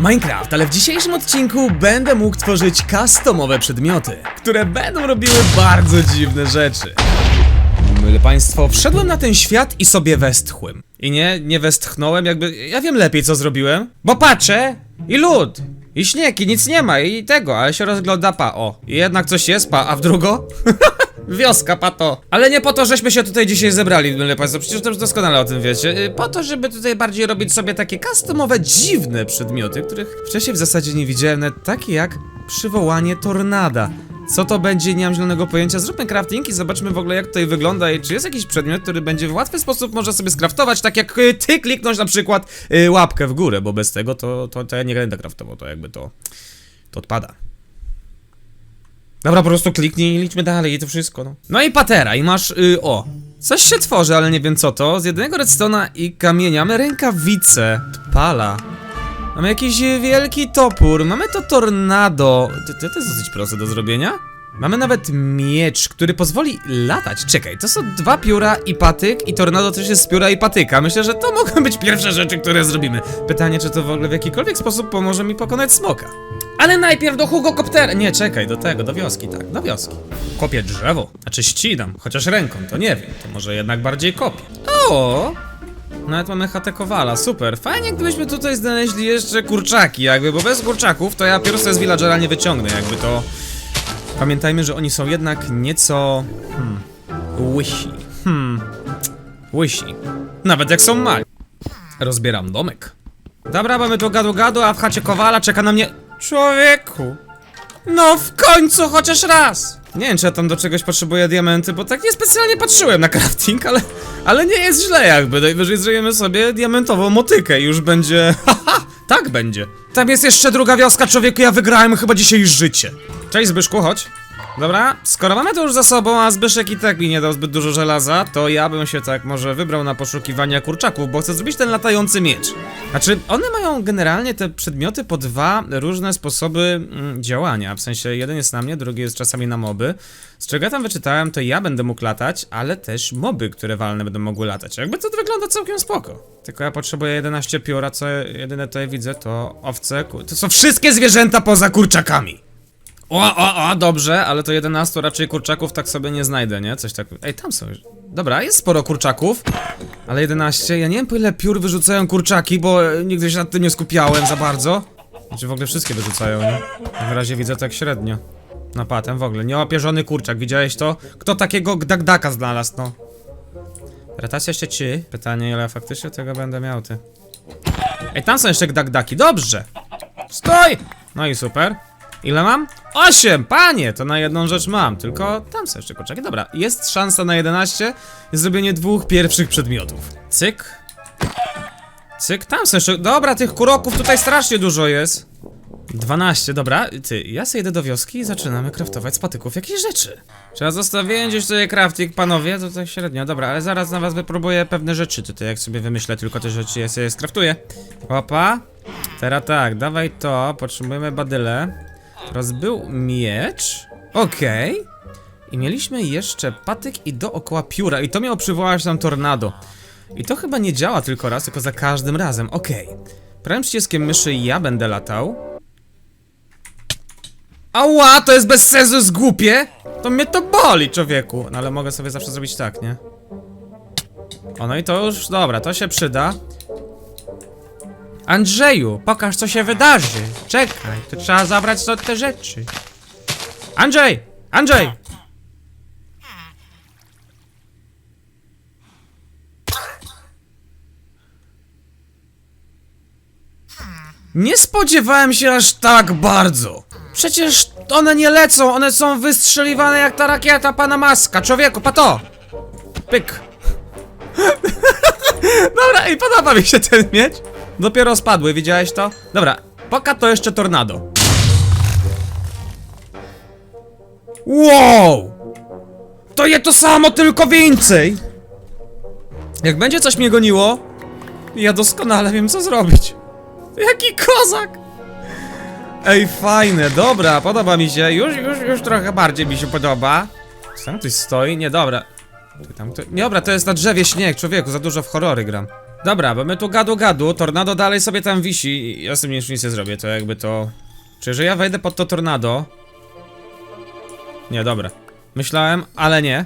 Minecraft, ale w dzisiejszym odcinku będę mógł tworzyć customowe przedmioty, które będą robiły bardzo dziwne rzeczy. Myle państwo, wszedłem na ten świat i sobie westchłem. I nie, nie westchnąłem, jakby. Ja wiem lepiej, co zrobiłem. Bo patrzę i lód, i śnieg, i nic nie ma, i tego, ale się rozgląda pa. O, i jednak coś jest, pa, a w drugo? Wioska, pato. Ale nie po to, żeśmy się tutaj dzisiaj zebrali, myle państwo, przecież już doskonale o tym wiecie. Y, Po to, żeby tutaj bardziej robić sobie takie customowe, dziwne przedmioty, których wcześniej w zasadzie nie widziałem, takie jak przywołanie tornada. Co to będzie, nie mam zielonego pojęcia. Zróbmy crafting i zobaczmy w ogóle jak tutaj wygląda i czy jest jakiś przedmiot, który będzie w łatwy sposób można sobie skraftować, tak jak y, ty kliknąć na przykład y, łapkę w górę, bo bez tego to, to, to ja nie będę craftował, to jakby to, to odpada. Dobra, po prostu kliknij i liczmy dalej i to wszystko, no. No i patera, i masz, y, o, coś się tworzy, ale nie wiem co to. Z jednego redstone'a i kamienia mamy rękawice, pala. Mamy jakiś wielki topór, mamy to tornado. To, to, to jest dosyć proste do zrobienia. Mamy nawet miecz, który pozwoli latać. Czekaj, to są dwa pióra i patyk i tornado też jest z pióra i patyka. Myślę, że to mogą być pierwsze rzeczy, które zrobimy. Pytanie, czy to w ogóle w jakikolwiek sposób pomoże mi pokonać smoka. Ale najpierw do Hugo Koptera. Nie, czekaj, do tego, do wioski, tak, do wioski. Kopię drzewo, znaczy ścinam, chociaż ręką, to nie wiem, to może jednak bardziej kopię. O! Nawet mamy chatę Kowala, super. Fajnie, gdybyśmy tutaj znaleźli jeszcze kurczaki, jakby, bo bez kurczaków to ja pierwsze z villagera nie wyciągnę, jakby to... Pamiętajmy, że oni są jednak nieco... Hmm... Łysi. Hmm... Łysi. Nawet jak są mali. Rozbieram domek. Dobra, mamy tu gadu gadu, a w chacie Kowala czeka na mnie... Człowieku! No w końcu chociaż raz! Nie wiem, czy ja tam do czegoś potrzebuję diamenty, bo tak niespecjalnie patrzyłem na crafting, ale, ale nie jest źle jakby. Najwyżej zrobimy sobie diamentową motykę i już będzie... Tak będzie. Tam jest jeszcze druga wioska, człowieku, ja wygrałem chyba dzisiaj życie. Cześć Zbyszku, chodź. Dobra, skoro mamy to już za sobą, a Zbyszek i tak mi nie dał zbyt dużo żelaza, to ja bym się tak może wybrał na poszukiwania kurczaków, bo chcę zrobić ten latający miecz. Znaczy, one mają generalnie te przedmioty po dwa różne sposoby mm, działania. W sensie, jeden jest na mnie, drugi jest czasami na moby. Z czego ja tam wyczytałem, to ja będę mógł latać, ale też moby, które walne będą mogły latać. Jakby to wygląda całkiem spoko. Tylko ja potrzebuję 11 pióra, co jedyne tutaj widzę to owce. To są wszystkie zwierzęta poza kurczakami. O, o, o, dobrze, ale to 11 raczej kurczaków tak sobie nie znajdę, nie? Coś tak. Ej, tam są. Dobra, jest sporo kurczaków, ale 11. Ja nie wiem, po ile piór wyrzucają kurczaki, bo e, nigdy się nad tym nie skupiałem za bardzo. Znaczy w ogóle wszystkie wyrzucają, nie? Na razie widzę tak średnio. No patem w ogóle. Nieopierzony kurczak, widziałeś to? Kto takiego gdagdaka znalazł, no? Retacja jeszcze ci. Pytanie, ile faktycznie tego będę miał, ty. Ej, tam są jeszcze gdagdaki, dobrze! Stój! No i super. Ile mam? 8! Panie! To na jedną rzecz mam, tylko tam są jeszcze kurczaki. Dobra, jest szansa na 11 i zrobienie dwóch pierwszych przedmiotów. Cyk. Cyk, tam są jeszcze... Dobra, tych kuroków tutaj strasznie dużo jest. 12, dobra. Ty, ja sobie idę do wioski i zaczynamy craftować z patyków jakieś rzeczy. Trzeba zostawiłem gdzieś tutaj crafting, panowie, to tak średnio. Dobra, ale zaraz na was wypróbuję pewne rzeczy tutaj, jak sobie wymyślę tylko te rzeczy, ja sobie skraftuję. Opa. Teraz tak, dawaj to, potrzebujemy badyle. Teraz był miecz. Okej. I mieliśmy jeszcze patyk i dookoła pióra. I to miało przywołać nam tornado. I to chyba nie działa tylko raz, tylko za każdym razem. Okej. Prawym przyciskiem myszy ja będę latał. Ała, to jest bez sensu, jest głupie! To mnie to boli, człowieku. No ale mogę sobie zawsze zrobić tak, nie? O, no i to już, dobra, to się przyda. Andrzeju, pokaż co się wydarzy. Czekaj, to trzeba zabrać to, te rzeczy. Andrzej! Andrzej! Nie spodziewałem się aż tak bardzo. Przecież one nie lecą, one są wystrzeliwane jak ta rakieta pana Maska. Człowieku, pato! Pyk. Dobra, i podoba mi się ten miecz. Dopiero spadły, widziałeś to? Dobra, poka to jeszcze tornado. Wow! To je to samo, tylko więcej! Jak będzie coś mnie goniło, ja doskonale wiem co zrobić. Jaki kozak! Ej, fajne, dobra, podoba mi się. Już, już, już trochę bardziej mi się podoba. Czy Tam ktoś stoi? Nie, dobra. Tam. Nie, dobra, to jest na drzewie śnieg, człowieku, za dużo w horrory gram. Dobra, bo my tu gadu gadu, tornado dalej sobie tam wisi ja z tym już nic nie zrobię, to jakby to... Czy że ja wejdę pod to tornado? Nie, dobra. Myślałem, ale nie.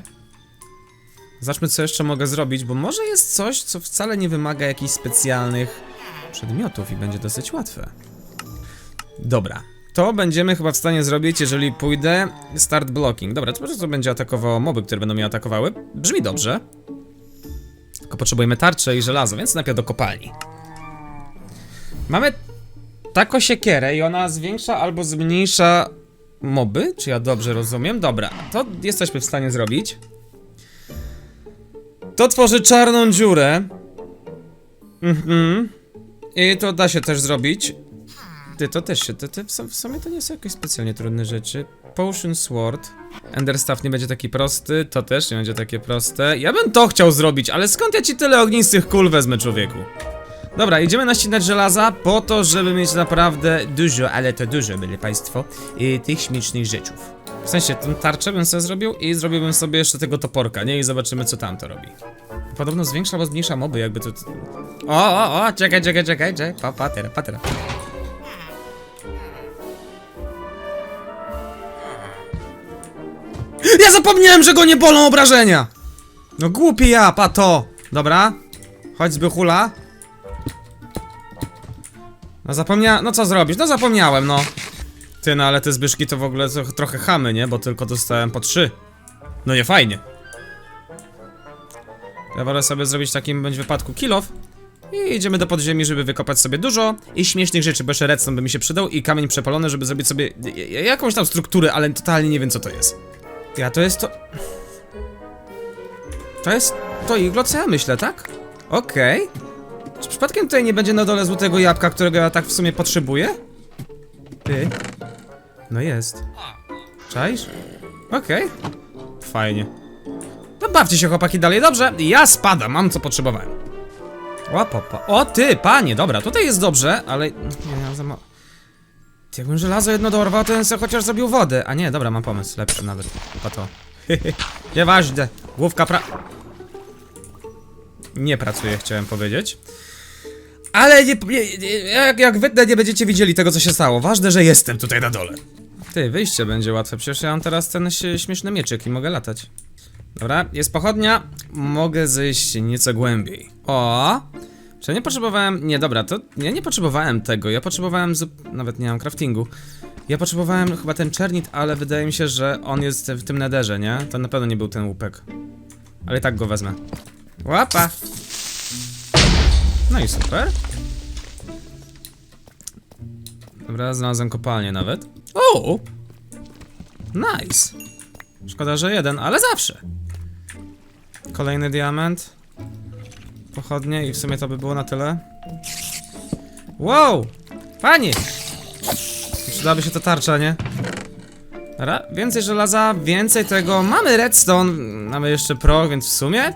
Zobaczmy co jeszcze mogę zrobić, bo może jest coś, co wcale nie wymaga jakichś specjalnych przedmiotów i będzie dosyć łatwe. Dobra. To będziemy chyba w stanie zrobić, jeżeli pójdę start blocking. Dobra, to po prostu będzie atakowało moby, które będą mnie atakowały. Brzmi dobrze. Tylko potrzebujemy tarcze i żelazo, więc najpierw do kopalni. Mamy taką siekierę i ona zwiększa albo zmniejsza moby, czy ja dobrze rozumiem? Dobra, to jesteśmy w stanie zrobić. To tworzy czarną dziurę. Mhm. I to da się też zrobić. To też się, to, to w w sumie to nie są jakieś specjalnie trudne rzeczy. Potion Sword. Ender Staff nie będzie taki prosty, to też nie będzie takie proste. Ja bym to chciał zrobić, ale skąd ja ci tyle ognistych kul wezmę, człowieku? Dobra, idziemy naścinać żelaza po to, żeby mieć naprawdę dużo, ale to dużo, byli państwo, y, tych śmiesznych rzeczów. W sensie, tą tarczę bym sobie zrobił i zrobiłbym sobie jeszcze tego toporka, nie? I zobaczymy, co tam to robi. Podobno zwiększa albo zmniejsza moby, jakby to... O, o, o, czekaj, czekaj, czekaj, czekaj, pa, patera, patera. Ja zapomniałem, że go nie bolą obrażenia! No głupi ja, pato! Dobra, chodź zbychula. No zapomnia... no co zrobić? No zapomniałem, no. Ty, no ale te zbyszki to w ogóle to trochę chamy, nie? Bo tylko dostałem po trzy. No nie fajnie. Ja wolę sobie zrobić w takim bądź wypadku kill off. I idziemy do podziemi, żeby wykopać sobie dużo i śmiesznych rzeczy, bo jeszcze redstone by mi się przydał i kamień przepalony, żeby zrobić sobie jakąś tam strukturę, ale totalnie nie wiem co to jest. Ja to jest to... To jest to iglo, co ja myślę, tak? Okej. Czy przypadkiem tutaj nie będzie na dole złotego jabłka, którego ja tak w sumie potrzebuję? Ty. No jest. Czaisz? Okej. Fajnie. No bawcie się chłopaki dalej, dobrze? Ja spadam, mam co potrzebowałem. Łapopa. O ty, panie, dobra, tutaj jest dobrze, ale... Nie, ja za mało... Jakbym żelazo jedno dorwał, to bym sobie chociaż zrobił wodę. A nie, dobra, mam pomysł, lepszy nawet. Chyba to. Nieważne. Główka pra... Nie pracuje, chciałem powiedzieć. Ale nie, nie, nie, jak, jak wytnę, nie będziecie widzieli tego, co się stało. Ważne, że jestem tutaj na dole. Ty, wyjście będzie łatwe, przecież ja mam teraz ten śmieszny mieczyk i mogę latać. Dobra, jest pochodnia. Mogę zejść nieco głębiej. O! Czy nie potrzebowałem. Nie, dobra, to. Ja nie potrzebowałem tego. Ja potrzebowałem. Zup... Nawet nie mam craftingu. Ja potrzebowałem chyba ten czernit, ale wydaje mi się, że on jest w tym nederze, nie? To na pewno nie był ten łupek. Ale i tak go wezmę. Łapa! No i super. Dobra, znalazłem kopalnię nawet. O! Nice! Szkoda, że jeden, ale zawsze. Kolejny diament. Pochodnie i w sumie to by było na tyle. Wow! Panie! Przydałaby się to tarcza, nie? Dobra, więcej żelaza, więcej tego. Mamy redstone, mamy jeszcze pro, więc w sumie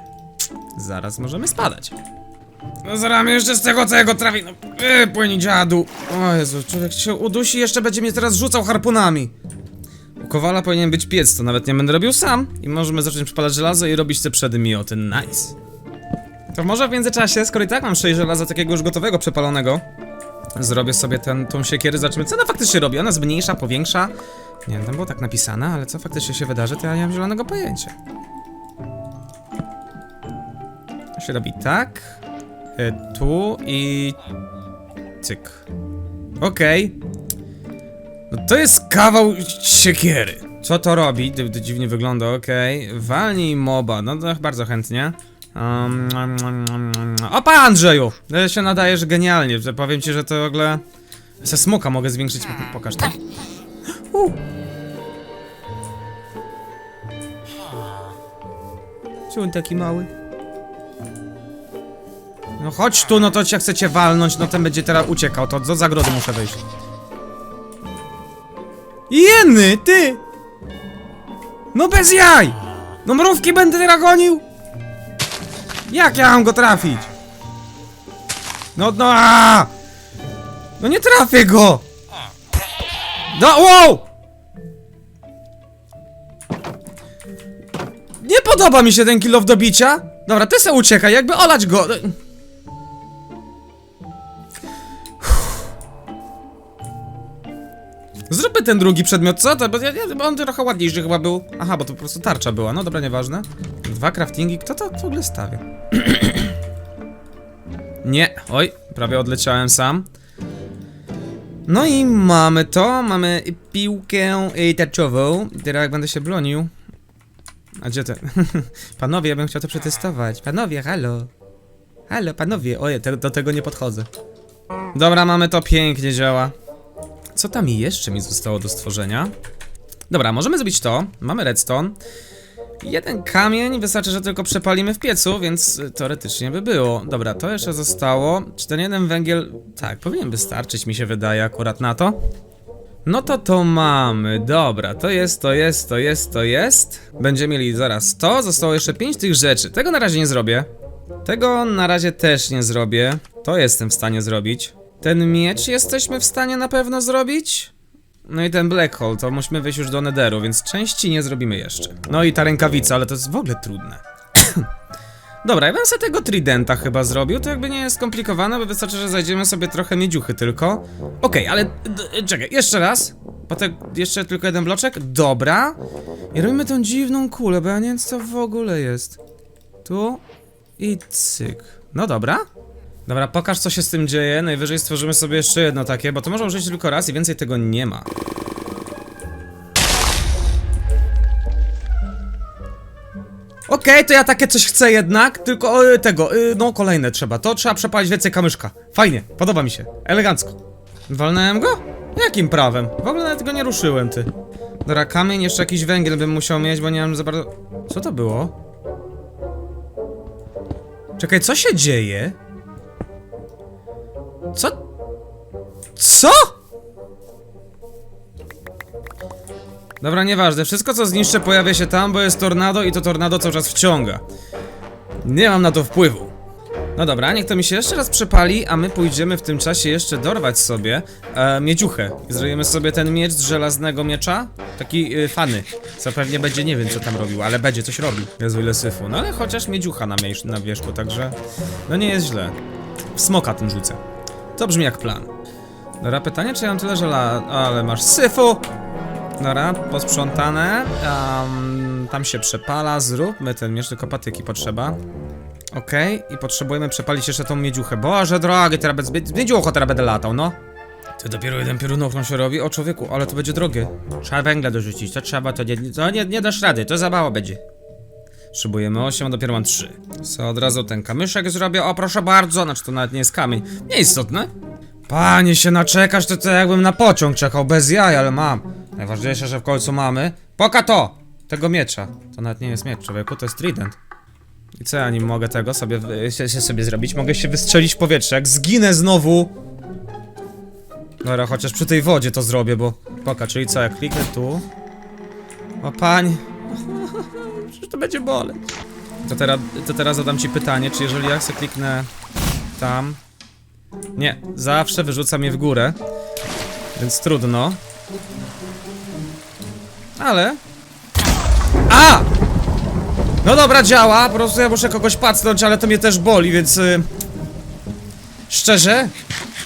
zaraz możemy spadać. No zaraz jeszcze z tego całego trafi. No, yy, płyni dziadu. O Jezu, człowiek się udusi jeszcze będzie mnie teraz rzucał harpunami. U Kowala powinien być piec, to nawet nie będę robił sam. I możemy zacząć przypalać żelazo i robić te przedmioty. Nice. To może w międzyczasie, skoro i tak mam 6 żelaza takiego już gotowego, przepalonego, zrobię sobie ten, tą siekierę, zobaczymy co ona faktycznie robi. Ona zmniejsza, powiększa. Nie wiem, tam było tak napisane, ale co faktycznie się wydarzy, to ja nie mam zielonego pojęcia. To się robi tak, e, tu i cyk. Okej. No to jest kawał siekiery. Co to robi? Dziwnie wygląda, okej. Walnij moba, no to bardzo chętnie. Um. Opa, Andrzeju! To się nadajesz genialnie, że powiem ci, że to w ogóle... Se smoka mogę zwiększyć, pokaż to. U. Czy on taki mały? No chodź tu, no to cię chcecie walnąć, no ten będzie teraz uciekał, to do zagrody muszę wejść. Jeny, ty! No bez jaj! No mrówki będę teraz gonił? Jak ja mam go trafić? No, no, aaa! No nie trafię go! No, wow! Nie podoba mi się ten kill of do bicia. Dobra, ty se uciekaj, jakby olać go. Zróbmy ten drugi przedmiot, co? To, bo, on trochę ładniejszy chyba był. Aha, bo to po prostu tarcza była. No dobra, nieważne. Dwa craftingi. Kto to w ogóle stawia? Nie. Oj, prawie odleciałem sam. No i mamy to. Mamy piłkę y, tarczową. Teraz jak będę się bronił. A gdzie te? panowie, ja bym chciał to przetestować. Panowie, halo. Halo, panowie. Ojej, te, do tego nie podchodzę. Dobra, mamy to. Pięknie działa. Co tam jeszcze mi zostało do stworzenia? Dobra, możemy zrobić to. Mamy redstone. Jeden kamień, wystarczy, że tylko przepalimy w piecu, więc y, teoretycznie by było. Dobra, to jeszcze zostało. Czy ten jeden węgiel... Tak, powinien wystarczyć, mi się wydaje, akurat na to. No to to mamy, dobra, to jest, to jest, to jest, to jest. Będziemy mieli zaraz to, zostało jeszcze pięć tych rzeczy. Tego na razie nie zrobię. Tego na razie też nie zrobię. To jestem w stanie zrobić. Ten miecz jesteśmy w stanie na pewno zrobić? No i ten black hole, to musimy wejść już do netheru, więc części nie zrobimy jeszcze. No i ta rękawica, ale to jest w ogóle trudne. Dobra, ja bym sobie tego tridenta chyba zrobił, to jakby nie jest skomplikowane, bo wystarczy, że zajdziemy sobie trochę miedziuchy tylko. Okej, ale czekaj, jeszcze raz. Potem jeszcze tylko jeden bloczek. Dobra. I robimy tą dziwną kulę, bo ja nie wiem co w ogóle jest. Tu i cyk. No dobra. Dobra, pokaż co się z tym dzieje. Najwyżej stworzymy sobie jeszcze jedno takie, bo to może użyć tylko raz i więcej tego nie ma. Okej, to ja takie coś chcę jednak, tylko y, tego, y, no kolejne trzeba. To trzeba przepalić więcej kamyszka. Fajnie, podoba mi się. Elegancko. Walnąłem go? Jakim prawem? W ogóle nawet go nie ruszyłem, ty. Dobra, kamień, jeszcze jakiś węgiel bym musiał mieć, bo nie mam za bardzo... Co to było? Czekaj, co się dzieje? Co? Co? Dobra, nieważne. Wszystko co zniszczę pojawia się tam, bo jest tornado i to tornado cały czas wciąga. Nie mam na to wpływu. No dobra, niech to mi się jeszcze raz przepali, a my pójdziemy w tym czasie jeszcze dorwać sobie e, miedziuchę. Zrobimy sobie ten miecz z żelaznego miecza. Taki y, fany, co pewnie będzie, nie wiem co tam robił, ale będzie coś robił. Jezu, ile syfu. No ale chociaż miedziucha na, na wierzchu, także no nie jest źle. W smoka tym rzucę. To brzmi jak plan. Dobra, pytanie, czy ja mam tyle żela... Ale masz syfu! Dobra, posprzątane. Am, tam się przepala, zróbmy ten miecz, tylko patyki potrzeba. Okej, i potrzebujemy przepalić jeszcze tą miedziuchę. Boże drogi, teraz bez z miedziucho teraz będę latał, no. To dopiero jeden piorunową się robi. O człowieku, ale to będzie drogie. Trzeba węgla dorzucić, to trzeba, to nie, to nie, nie dasz rady, to za mało będzie. Potrzebujemy 8, a dopiero mam 3. Co od razu ten kamyszek zrobię? O, proszę bardzo, znaczy to nawet nie jest kamień. Nieistotne. Panie się naczekasz, to to jakbym na pociąg czekał, bez jaj, ale mam. Najważniejsze, że w końcu mamy. Poka to! Tego miecza. To nawet nie jest miecz, człowieku, to jest trident. I co ja nim mogę tego sobie, się, się sobie zrobić? Mogę się wystrzelić w powietrze. Jak zginę znowu... Dobra, chociaż przy tej wodzie to zrobię, bo... Poka, czyli co, jak kliknę tu... O pań... Przecież to będzie boleć. To teraz, to teraz zadam ci pytanie, czy jeżeli ja sobie kliknę... Tam... Nie, zawsze wyrzuca mnie w górę. Więc trudno. Ale... A! No dobra, działa, po prostu ja muszę kogoś pacnąć, ale to mnie też boli, więc... Y... Szczerze?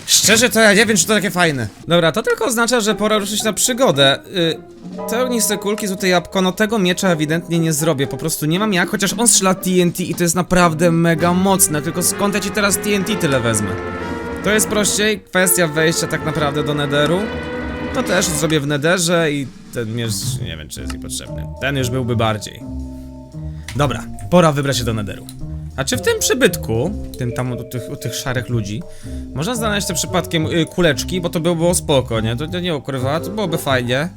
Szczerze to ja nie wiem, czy to takie fajne. Dobra, to tylko oznacza, że pora ruszyć na przygodę. Y... Te ogniste kulki, złote jabłko, no tego miecza ewidentnie nie zrobię, po prostu nie mam jak, chociaż on strzela TNT i to jest naprawdę mega mocne, tylko skąd ja ci teraz TNT tyle wezmę? To jest prościej, kwestia wejścia tak naprawdę do netheru. To też zrobię w netherze i ten miecz, nie wiem czy jest mi potrzebny. Ten już byłby bardziej. Dobra, pora wybrać się do netheru. A czy w tym przybytku, tym tam u tych, u tych szarych ludzi, można znaleźć te przypadkiem y, kuleczki, bo to by było spoko, nie? To, to nie ukrywa, to byłoby fajnie.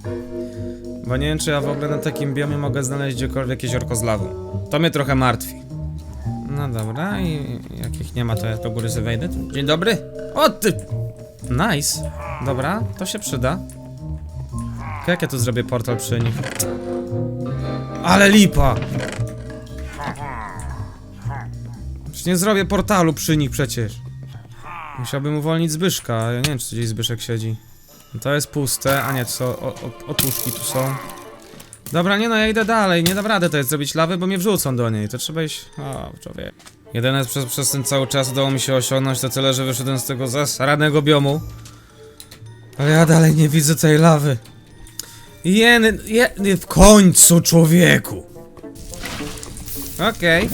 Bo nie wiem, czy ja w ogóle na takim biomie mogę znaleźć gdziekolwiek jeziorko z lawą. To mnie trochę martwi. No dobra, i jak ich nie ma, to ja do góry sobie wejdę. Dzień dobry. O ty! Nice. Dobra, to się przyda. Jak ja tu zrobię portal przy nich? Ale lipa! Nie zrobię portalu przy nich przecież. Musiałbym uwolnić Zbyszka, ja nie wiem czy gdzieś Zbyszek siedzi. To jest puste, a nie, to są, o, o, otuszki tu są. Dobra, nie no, ja idę dalej, nie dam rady to jest zrobić lawy, bo mnie wrzucą do niej, to trzeba iść... O, człowiek. Jedyne przez, przez ten cały czas udało mi się osiągnąć to tyle, że wyszedłem z tego zasranego biomu. Ale ja dalej nie widzę tej lawy. Jeny, jeny w końcu, człowieku. Okej,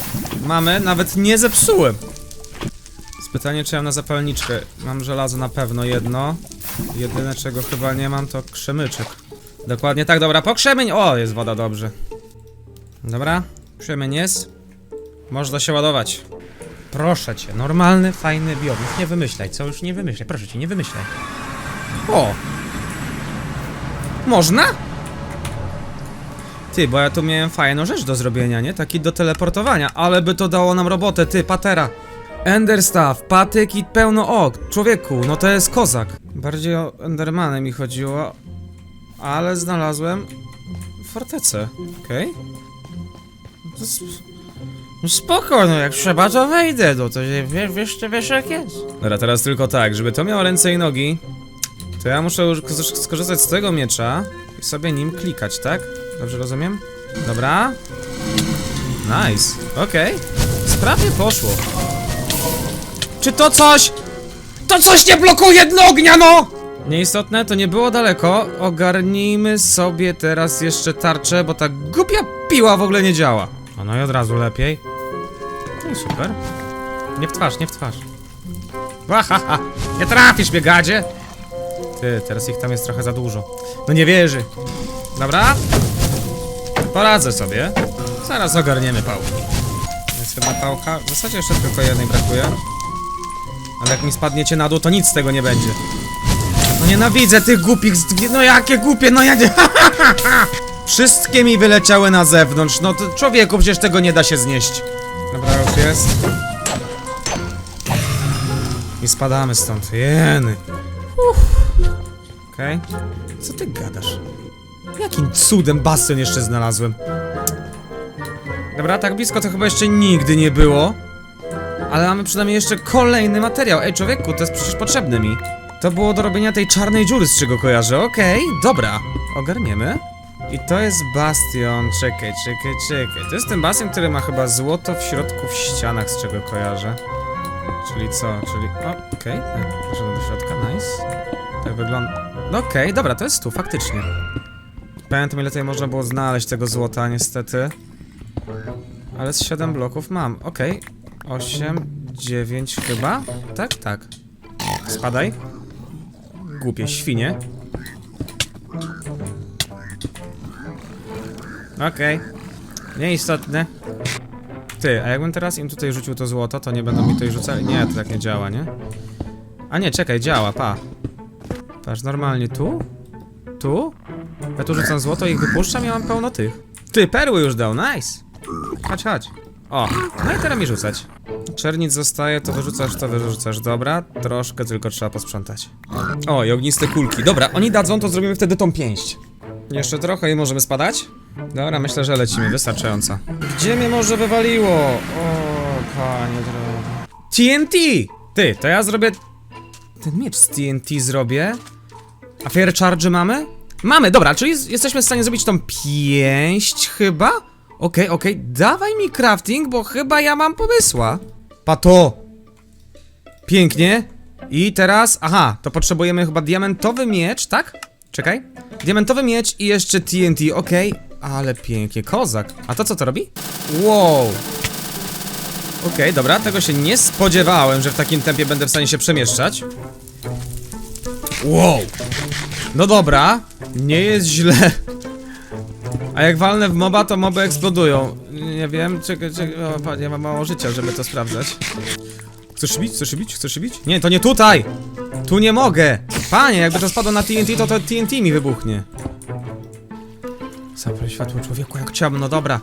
mamy, nawet nie zepsułem. Pytanie, czy ja mam na zapalniczkę. Mam żelazo na pewno jedno. Jedyne, czego chyba nie mam, to krzemyczek. Dokładnie tak, dobra, po krzemień. O, jest woda, dobrze. Dobra, krzemień jest. Można się ładować. Proszę cię, normalny, fajny biom. Nie wymyślaj, co? Już nie wymyślaj, proszę cię, nie wymyślaj. O! Można? Ty, bo ja tu miałem fajną rzecz do zrobienia, nie? Taki do teleportowania, ale by to dało nam robotę, ty, patera. Enderstaff, patyk i pełno ok. Człowieku, no to jest kozak. Bardziej o Endermany mi chodziło, ale znalazłem fortecę, okej? S- No spoko, no jak trzeba to wejdę, no to wiesz, wiesz, wiesz jak jest. Dobra, teraz tylko tak, żeby to miało ręce i nogi, to ja muszę już sk- skorzystać z tego miecza i sobie nim klikać, tak? Dobrze rozumiem? Dobra. Nice, okej. Sprawnie poszło. Czy to coś... To coś nie blokuje dno ognia, no! Nieistotne, to nie było daleko. Ogarnijmy sobie teraz jeszcze tarczę, bo ta głupia piła w ogóle nie działa. O, no i od razu lepiej. No i super. Nie w twarz, nie w twarz. Wahaha! Nie trafisz mnie, gadzie! Ty, teraz ich tam jest trochę za dużo. No nie wierzy. Dobra? Poradzę sobie. Zaraz ogarniemy pałki. Jest jedna pałka. W zasadzie jeszcze tylko jednej brakuje. Ale jak mi spadniecie na dół, to nic z tego nie będzie. No nienawidzę tych głupich. No jakie głupie, no ja nie... Wszystkie mi wyleciały na zewnątrz. No to człowieku, przecież tego nie da się znieść. Dobra, już jest. I spadamy stąd. Jeny. Okej. Co ty gadasz? Jakim cudem bastion jeszcze znalazłem? Dobra, tak blisko to chyba jeszcze nigdy nie było. Ale mamy przynajmniej jeszcze kolejny materiał. Ej, człowieku, to jest przecież potrzebny mi. To było do robienia tej czarnej dziury, z czego kojarzę. Okej, dobra. Ogarniemy. I to jest bastion. Czekaj, czekaj, czekaj. To jest ten bastion, który ma chyba złoto w środku w ścianach, z czego kojarzę. Czyli co? Czyli. Okej. Okay. Poszedłem do środka, nice. Tak wygląda. Okej, dobra, to jest tu, faktycznie. Pamiętam ile tutaj można było znaleźć tego złota, niestety. Ale z 7 bloków mam, okej. 8, 9 chyba? Tak, tak. Spadaj. Głupie świnie. Okej. Nieistotne. Ty, a jakbym teraz im tutaj rzucił to złoto, to nie będą mi tutaj rzucali? Nie, to tak nie działa, nie? A nie, czekaj, działa, pa. Patrz, normalnie tu? Tu? Ja tu rzucam złoto i ich wypuszczam ja mam pełno tych. Ty, perły już dał, nice! Chodź, chodź. O, no i teraz mi rzucać. Czernic zostaje, to wyrzucasz, to wyrzucasz. Dobra, troszkę tylko trzeba posprzątać. O, i ogniste kulki. Dobra, oni dadzą, to zrobimy wtedy tą pięść. Jeszcze trochę i możemy spadać? Dobra, myślę, że lecimy, wystarczająco. Gdzie mnie może wywaliło? O, panie drogi. TNT! Ty, to ja zrobię... Ten miecz z TNT zrobię. A Fire Charge mamy? Mamy, dobra, czyli jesteśmy w stanie zrobić tą pięść chyba? Okej, okej, dawaj mi crafting, bo chyba ja mam pomysła. Pato! Pięknie. I teraz, aha, to potrzebujemy chyba diamentowy miecz, tak? Czekaj. Diamentowy miecz i jeszcze TNT, okej. Ale pięknie, kozak. A to co to robi? Wow. Okej, dobra, tego się nie spodziewałem, że w takim tempie będę w stanie się przemieszczać. Wow. No dobra, nie jest źle. A jak walnę w moba, to moby eksplodują. Nie wiem, czekaj, czekaj, o, panie, mam mało życia, żeby to sprawdzać. Chcesz bić? Chcesz bić? Chcesz bić? Nie, to nie tutaj! Tu nie mogę! Panie, jakby to spadło na TNT, to to TNT mi wybuchnie. Zapal światło człowieku, jak ciemno, no dobra.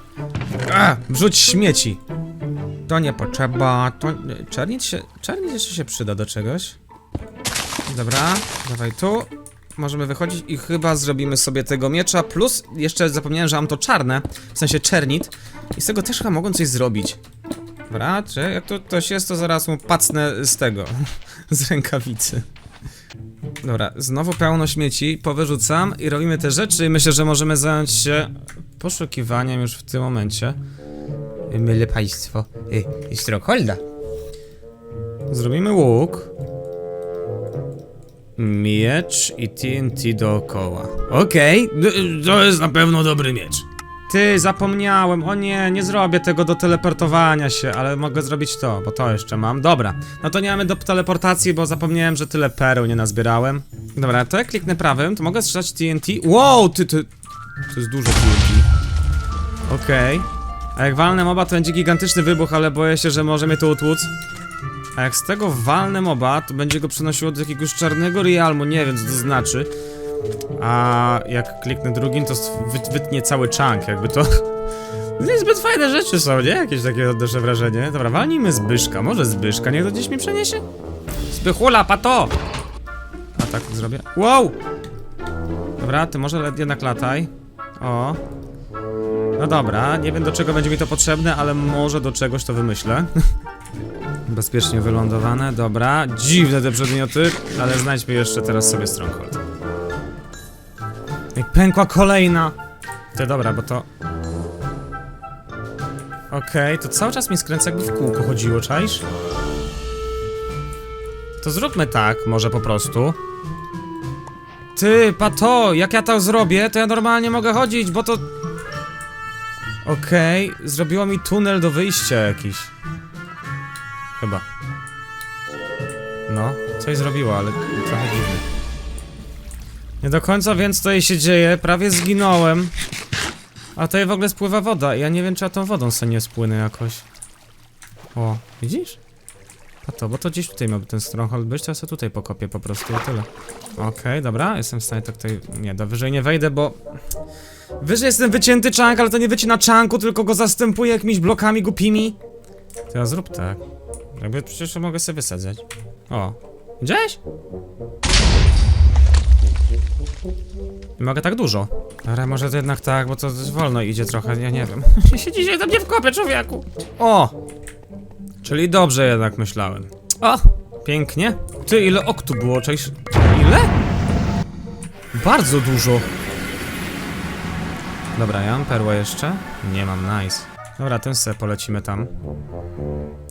A, wrzuć śmieci. To nie potrzeba, to... Czernic się... Czernic jeszcze się przyda do czegoś. Dobra, dawaj tu. Możemy wychodzić i chyba zrobimy sobie tego miecza, plus jeszcze zapomniałem, że mam to czarne, w sensie czernit. I z tego też chyba mogą coś zrobić. Dobra, czy jak tu ktoś jest, to zaraz mu pacnę z tego, z rękawicy. Dobra, znowu pełno śmieci, powyrzucam i robimy te rzeczy i myślę, że możemy zająć się poszukiwaniem już w tym momencie. Myle państwo, y, Strokholda. Zrobimy łuk. Miecz i TNT dookoła. Okej, to jest na pewno dobry miecz. Ty, zapomniałem. O nie, nie zrobię tego do teleportowania się, ale mogę zrobić to, bo to jeszcze mam. Dobra, no to nie mamy do teleportacji, bo zapomniałem, że tyle pereł nie nazbierałem. Dobra, to jak kliknę prawym, to mogę strzelać TNT. Wow, ty, ty... To jest dużo TNT. Okej. A jak walnę moba, to będzie gigantyczny wybuch, ale boję się, że może mnie to utłuc. A jak z tego walnę moba, to będzie go przenosiło do jakiegoś czarnego realmu, nie wiem co to znaczy. A jak kliknę drugim, to wy- wytnie cały chunk, jakby to... Niezbyt fajne rzeczy są, nie? Jakieś takie odnoszę wrażenie. Dobra, walnijmy Zbyszka, może Zbyszka, niech to gdzieś mi przeniesie? Zbychula, pato! A tak zrobię. Wow! Dobra, ty może jednak lataj. O. No dobra, nie wiem do czego będzie mi to potrzebne, ale może do czegoś to wymyślę. Bezpiecznie wylądowane, dobra. Dziwne te przedmioty, ale znajdźmy jeszcze teraz sobie Stronghold. Jak pękła kolejna! Ty dobra, bo to... Okej, to cały czas mnie skręca jakby w kółko chodziło, czaisz? To zróbmy tak, może po prostu. Ty, pato, jak ja to zrobię, to ja normalnie mogę chodzić, bo to... Okej, zrobiło mi tunel do wyjścia jakiś. Chyba. No, coś zrobiło, ale trochę dziwnie. Nie do końca wiem co tutaj się dzieje, prawie zginąłem. A tutaj w ogóle spływa woda ja nie wiem czy ja tą wodą sobie nie spłynę jakoś. O, widzisz? A to, bo to gdzieś tutaj miałby ten stronghold być, to ja sobie tutaj pokopię po prostu i tyle. Okej, dobra, jestem w stanie to tutaj... Nie, do wyżej nie wejdę, bo... Wyżej jestem wycięty czank, ale to nie wycina czanku, tylko go zastępuje jakimiś blokami głupimi. To ja zrób tak. Jakby przecież mogę sobie wysadzać. O. Widziałeś? Nie mogę tak dużo. Ale może to jednak tak, bo to wolno idzie trochę, ja nie wiem. się dzisiaj tam nie wkopię, człowieku. O! Czyli dobrze jednak myślałem. O! Pięknie. Ty, ile ok tu było? Cześć. Ile? Bardzo dużo. Dobra, ja mam perłę jeszcze? Nie mam, nice. Dobra, ten se polecimy tam.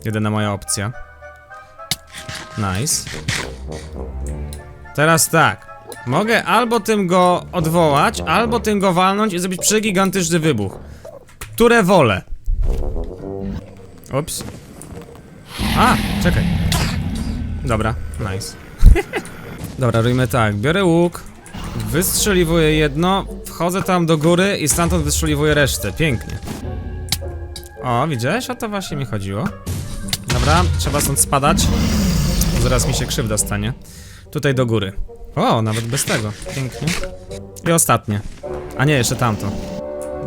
Jedyna moja opcja. Nice. Teraz tak. Mogę albo tym go odwołać, albo tym go walnąć i zrobić przegigantyczny wybuch. Które wolę? Ups. A, czekaj. Dobra, nice. Dobra, robimy tak. Biorę łuk, wystrzeliwuję jedno, wchodzę tam do góry i stamtąd wystrzeliwuję resztę. Pięknie. O, widziałeś? O to właśnie mi chodziło. Dobra, trzeba stąd spadać. Zaraz mi się krzywda stanie. Tutaj do góry. O, nawet bez tego. Pięknie. I ostatnie. A nie, jeszcze tamto.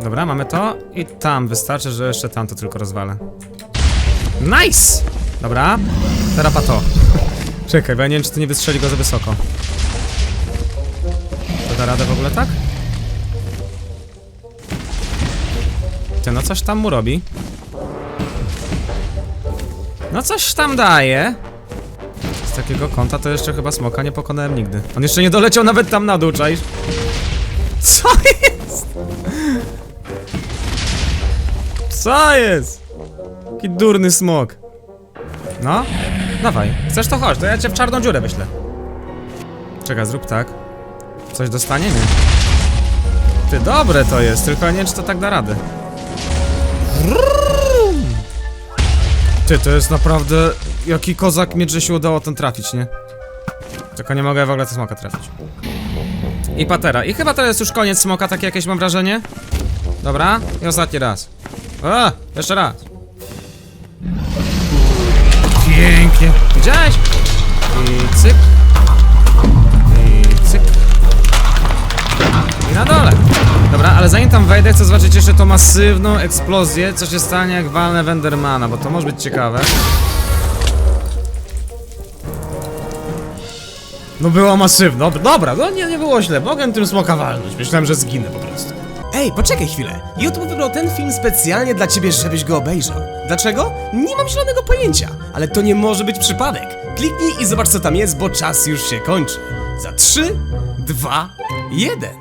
Dobra, mamy to. I tam wystarczy, że jeszcze tamto tylko rozwalę. Nice! Dobra. Teraz to. Czekaj, bo ja nie wiem, czy to nie wystrzeli go za wysoko. To da radę w ogóle tak? Ty, no coś tam mu robi. No coś tam daje. Z takiego kąta to jeszcze chyba smoka nie pokonałem nigdy. On jeszcze nie doleciał nawet tam na dół, czaisz? Co jest? Co jest? Jaki durny smok. No, dawaj. Chcesz to chodź, to ja cię w czarną dziurę wyślę. Czekaj, zrób tak. Coś dostanie? Nie. Ty, dobre to jest, tylko nie wiem, czy to tak da radę. Ty, to jest naprawdę... Jaki kozak miecz, że się udało ten trafić, nie? Tylko nie mogę w ogóle tego smoka trafić. I patera. I chyba to jest już koniec smoka, takie jakieś mam wrażenie. Dobra, i ostatni raz. A, jeszcze raz. Pięknie. Widziałeś? I cyk. Dobra, ale zanim tam wejdę, chcę zobaczyć jeszcze tą masywną eksplozję, co się stanie jak walnę Wendermana, bo to może być ciekawe. No było masywno, dobra, no nie, nie było źle, mogłem tym smoka walnąć, myślałem, że zginę po prostu. Ej, poczekaj chwilę. YouTube wybrał ten film specjalnie dla ciebie, żebyś go obejrzał. Dlaczego? Nie mam zielonego pojęcia, ale to nie może być przypadek. Kliknij i zobacz co tam jest, bo czas już się kończy. Za 3, 2, 1.